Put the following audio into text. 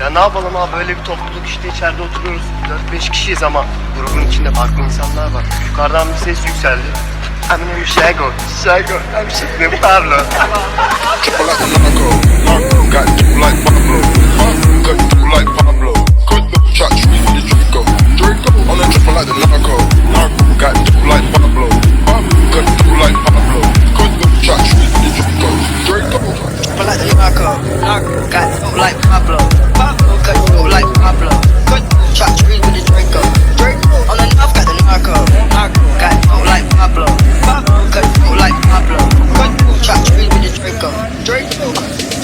Ya ne yapalım abi böyle bir topluluk işte içeride oturuyoruz. 4-5 kişiyiz ama grubun içinde farklı insanlar var. Yukarıdan bir ses yükseldi. I'm Shago, Shago, I'm Pablo. Ito.